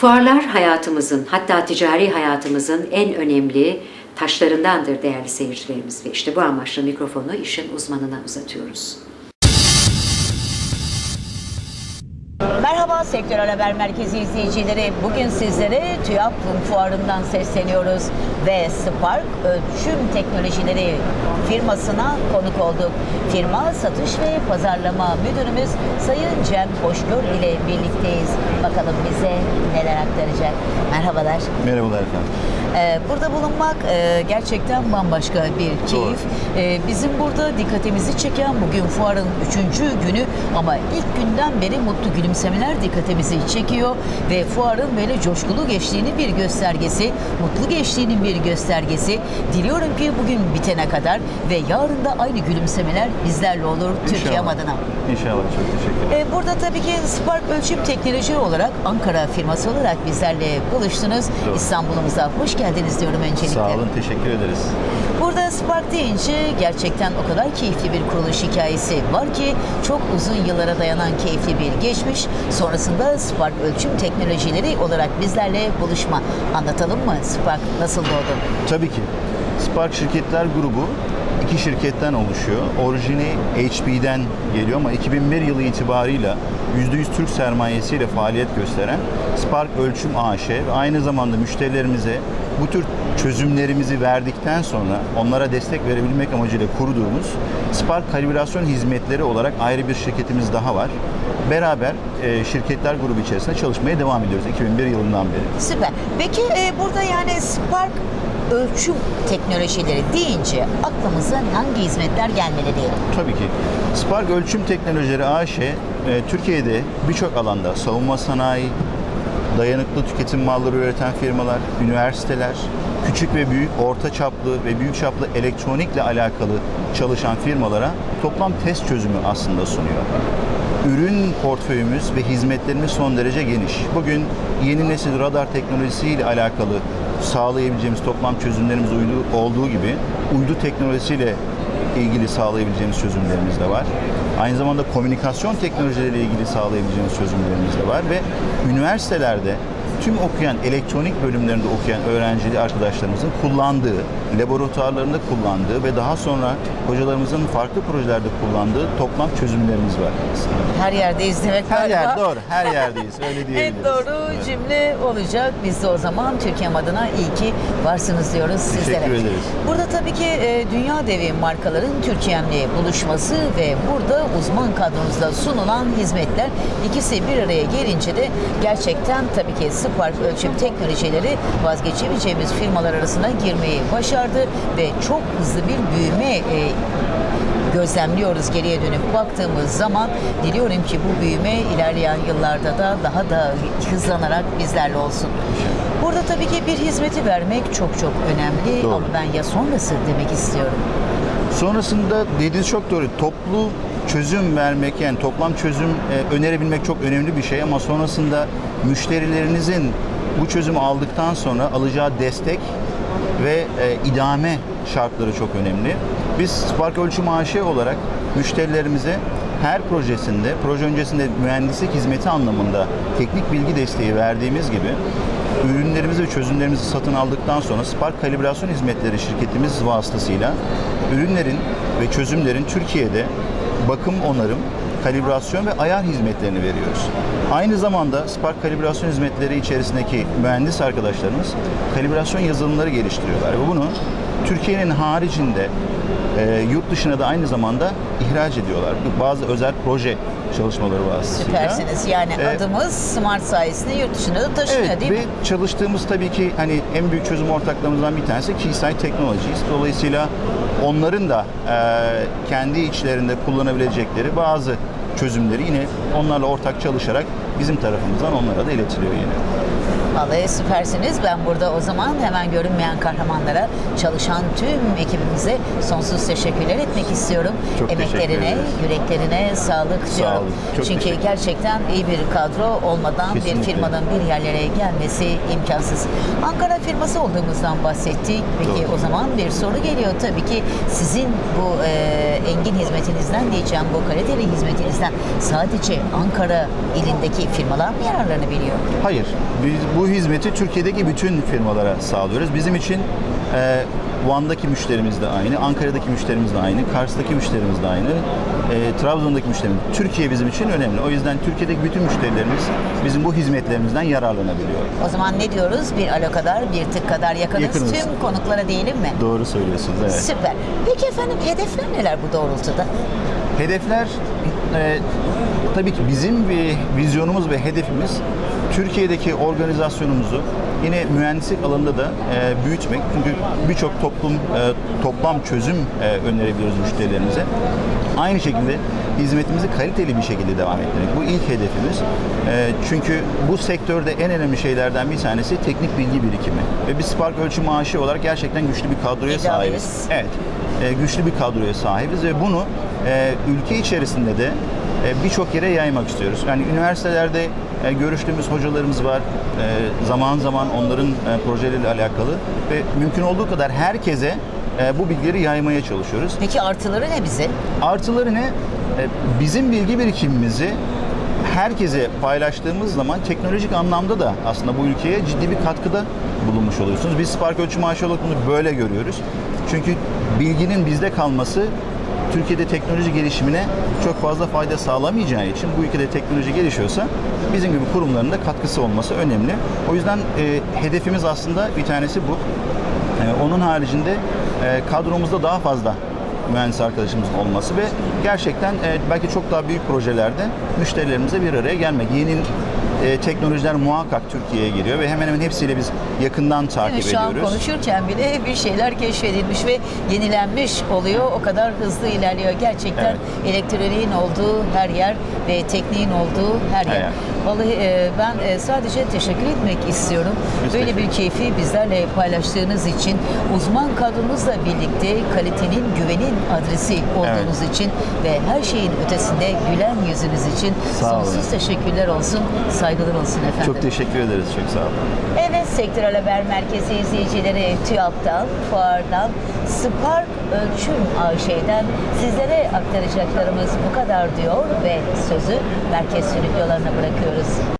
Fuarlar hayatımızın hatta ticari hayatımızın en önemli taşlarındandır değerli seyircilerimiz ve işte bu amaçla mikrofonu işin uzmanına uzatıyoruz. Merhaba Sektörel Haber Merkezi izleyicileri. Bugün sizlere TÜYAP Fuarı'ndan sesleniyoruz ve Spark Ölçüm Teknolojileri firmasına konuk olduk. Firma satış ve pazarlama müdürümüz Sayın Cem Hoşgör ile birlikteyiz. Bakalım bize neler aktaracak. Merhabalar. Merhabalar efendim. Ee, Burada bulunmak e, gerçekten bambaşka bir keyif. Ee, Bizim burada dikkatimizi çeken bugün fuarın üçüncü günü ama ilk günden beri mutlu gülümsemeler dikkatimizi çekiyor ve fuarın böyle coşkulu geçtiğini bir göstergesi, mutlu geçtiğinin bir göstergesi. Diliyorum ki bugün bitene kadar ve yarın da aynı gülümsemeler bizlerle olur Türkiye İnşallah. adına. İnşallah çok teşekkür ederim. Ee, Burada tabii ki Spark Ölçüm Teknoloji olarak Ankara firması olarak bizlerle buluştunuz. İstanbul'umuza hoş geldiniz diyorum öncelikle. Sağ olun, teşekkür ederiz. Burada Spark deyince gerçekten o kadar keyifli bir kuruluş hikayesi var ki çok uzun yıllara dayanan keyifli bir geçmiş. Sonrasında Spark Ölçüm Teknolojileri olarak bizlerle buluşma. Anlatalım mı Spark nasıl doğdu? Tabii ki. Spark Şirketler Grubu iki şirketten oluşuyor. Orijini HP'den geliyor ama 2001 yılı itibarıyla %100 Türk sermayesiyle faaliyet gösteren Spark Ölçüm AŞ ve aynı zamanda müşterilerimize bu tür çözümlerimizi verdikten sonra onlara destek verebilmek amacıyla kurduğumuz Spark Kalibrasyon Hizmetleri olarak ayrı bir şirketimiz daha var. Beraber e, şirketler grubu içerisinde çalışmaya devam ediyoruz 2001 yılından beri. Süper. Peki e, burada yani Spark ölçüm teknolojileri deyince aklımıza hangi hizmetler gelmeli diyelim? Tabii ki. Spark Ölçüm Teknolojileri AŞ e, Türkiye'de birçok alanda savunma sanayi, dayanıklı tüketim malları üreten firmalar, üniversiteler, küçük ve büyük, orta çaplı ve büyük çaplı elektronikle alakalı çalışan firmalara toplam test çözümü aslında sunuyor. Ürün portföyümüz ve hizmetlerimiz son derece geniş. Bugün yeni nesil radar teknolojisiyle alakalı sağlayabileceğimiz toplam çözümlerimiz uydu, olduğu gibi uydu teknolojisiyle ilgili sağlayabileceğimiz çözümlerimiz de var. Aynı zamanda komünikasyon teknolojileriyle ilgili sağlayabileceğimiz çözümlerimiz de var ve üniversitelerde tüm okuyan elektronik bölümlerinde okuyan öğrencili arkadaşlarımızın kullandığı, laboratuvarlarında kullandığı ve daha sonra hocalarımızın farklı projelerde kullandığı toplam çözümlerimiz var. Her yerdeyiz demek Her galiba. yer doğru, her yerdeyiz. Öyle diyebiliriz. En doğru Evet. cümle olacak. Biz de o zaman Türkiye adına iyi ki varsınız diyoruz sizlere. Teşekkür ederiz. Burada tabii ki e, dünya devi markaların Türkiye'mle buluşması ve burada uzman kadronuzda sunulan hizmetler ikisi bir araya gelince de gerçekten tabii ki Spark ölçüm teknolojileri vazgeçemeyeceğimiz firmalar arasına girmeyi başardı ve çok hızlı bir büyüme e, gözlemliyoruz geriye dönüp baktığımız zaman diliyorum ki bu büyüme ilerleyen yıllarda da daha da hızlanarak bizlerle olsun. Burada tabii ki bir hizmeti vermek çok çok önemli Doğru. ama ben ya sonrası demek istiyorum. Sonrasında dediğiniz çok doğru. Toplu çözüm vermek yani toplam çözüm e, önerebilmek çok önemli bir şey ama sonrasında müşterilerinizin bu çözümü aldıktan sonra alacağı destek ve e, idame şartları çok önemli. Biz Spark Ölçüm AŞ olarak müşterilerimize her projesinde, proje öncesinde mühendislik hizmeti anlamında teknik bilgi desteği verdiğimiz gibi ürünlerimizi ve çözümlerimizi satın aldıktan sonra Spark Kalibrasyon Hizmetleri şirketimiz vasıtasıyla ürünlerin ve çözümlerin Türkiye'de bakım onarım, kalibrasyon ve ayar hizmetlerini veriyoruz. Aynı zamanda Spark Kalibrasyon Hizmetleri içerisindeki mühendis arkadaşlarımız kalibrasyon yazılımları geliştiriyorlar ve bunu Türkiye'nin haricinde e, yurt dışına da aynı zamanda ihraç ediyorlar. Bazı özel proje çalışmaları vasıtasıyla. Süpersiniz. Yani E, adımız Smart sayesinde yurt dışına da taşınıyor Evet değil ve mi? çalıştığımız tabii ki hani en büyük çözüm ortaklarımızdan bir tanesi Keysight Technologies. Dolayısıyla onların da e, kendi içlerinde kullanabilecekleri bazı çözümleri yine onlarla ortak çalışarak bizim tarafımızdan onlara da iletiliyor yine. Vallahi süpersiniz. Ben burada o zaman hemen görünmeyen kahramanlara, çalışan tüm ekibimize sonsuz teşekkürler etmek istiyorum. Çok Emeklerine, yüreklerine sağlık Sağ diyorum. olun. Çok Çünkü teşekkür gerçekten iyi bir kadro olmadan bir Kesinlikle. firmanın bir yerlere gelmesi imkansız. Ankara firması olduğumuzdan bahsettik. Peki Doğru. o zaman bir soru geliyor tabii ki sizin bu e, engin hizmetinizden diyeceğim, bu kaliteli hizmetinizden sadece Ankara ilindeki firmalar mı yararlanabiliyor? Hayır. Biz bu hizmeti Türkiye'deki bütün firmalara sağlıyoruz. Bizim için e, Van'daki müşterimiz de aynı, Ankara'daki müşterimiz de aynı, Kars'taki müşterimiz de aynı, e, Trabzon'daki müşterimiz. Türkiye bizim için önemli. O yüzden Türkiye'deki bütün müşterilerimiz bizim bu hizmetlerimizden yararlanabiliyor. O zaman ne diyoruz? Bir alo kadar, bir tık kadar yakınız. Yakınız. Tüm konuklara değilim mi? Doğru söylüyorsunuz. Evet. Süper. Peki efendim hedefler neler bu doğrultuda? Hedefler e, tabii ki bizim bir vizyonumuz ve hedefimiz Türkiye'deki organizasyonumuzu yine mühendislik alanında da e, büyütmek. Çünkü birçok toplum e, toplam çözüm e, önerebiliyoruz müşterilerimize. Aynı şekilde hizmetimizi kaliteli bir şekilde devam ettirmek. Bu ilk hedefimiz. E, çünkü bu sektörde en önemli şeylerden bir tanesi teknik bilgi birikimi. Ve biz Spark ölçü maaşı olarak gerçekten güçlü bir kadroya sahibiz. Evet. E, güçlü bir kadroya sahibiz ve bunu e, ülke içerisinde de e, birçok yere yaymak istiyoruz. Yani üniversitelerde e, görüştüğümüz hocalarımız var. E, zaman zaman onların e, projeleriyle alakalı ve mümkün olduğu kadar herkese e, bu bilgileri yaymaya çalışıyoruz. Peki artıları ne bize? Artıları ne? E, Bizim bilgi birikimimizi herkese paylaştığımız zaman teknolojik anlamda da aslında bu ülkeye ciddi bir katkıda bulunmuş oluyorsunuz. Biz Spark Ölçü Maaşı olarak bunu böyle görüyoruz. Çünkü bilginin bizde kalması Türkiye'de teknoloji gelişimine çok fazla fayda sağlamayacağı için bu ülkede teknoloji gelişiyorsa bizim gibi kurumların da katkısı olması önemli. O yüzden e, hedefimiz aslında bir tanesi bu. E, onun haricinde e, kadromuzda daha fazla mühendis arkadaşımızın olması ve gerçekten e, belki çok daha büyük projelerde müşterilerimize bir araya gelmek. Yeni e, teknolojiler muhakkak Türkiye'ye geliyor ve hemen hemen hepsiyle biz yakından takip mi? Şu an ediyoruz. konuşurken bile bir şeyler keşfedilmiş ve yenilenmiş oluyor. O kadar hızlı ilerliyor. Gerçekten Evet. elektroniğin olduğu her yer ve tekniğin olduğu her yer. Her yer. Vallahi e, ben e, sadece teşekkür etmek istiyorum. Biz Böyle bir keyfi bizlerle paylaştığınız için, uzman kadronuzla birlikte kalitenin, güvenin adresi olduğunuz için ve her şeyin ötesinde gülen yüzünüz için Sağ olun. sonsuz teşekkürler olsun, saygılar olsun efendim. Çok teşekkür ederiz. Çok sağ olun. Evet Sektörel Haber Merkezi izleyicileri TÜYAP'tan, Fuar'dan, Spark Ölçüm AŞ'den sizlere aktaracaklarımız bu kadar diyor ve sözü merkez stüdyolarına bırakıyoruz.